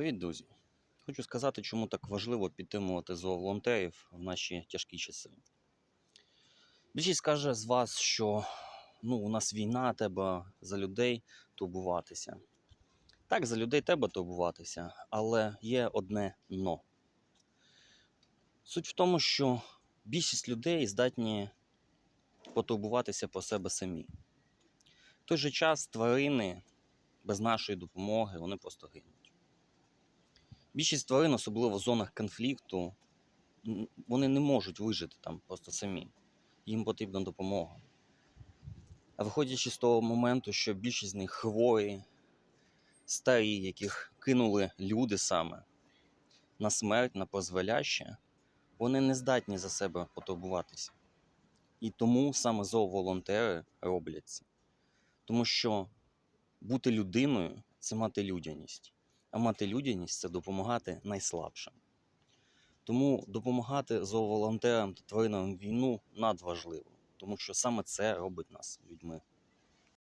Привіт, друзі! Хочу сказати, чому так важливо підтримувати зооволонтерів в наші тяжкі часи. Більшість каже з вас, що ну, у нас війна, треба за людей турбуватися. Так, за людей треба турбуватися, але є одне но. Суть в тому, що більшість людей здатні потурбуватися про себе самі. В той же час тварини без нашої допомоги вони просто гинуть. Більшість тварин, особливо в зонах конфлікту, вони не можуть вижити там просто самі. Їм потрібна допомога. А виходячи з того моменту, що більшість з них хворі, старі, яких кинули люди саме на смерть, на позволяще, вони не здатні за себе потурбуватися. І тому саме зооволонтери роблять це. Тому що бути людиною це мати людяність. А мати людяність це допомагати найслабшим. Тому допомагати зооволонтерам та тваринам війну надважливо, тому що саме це робить нас людьми.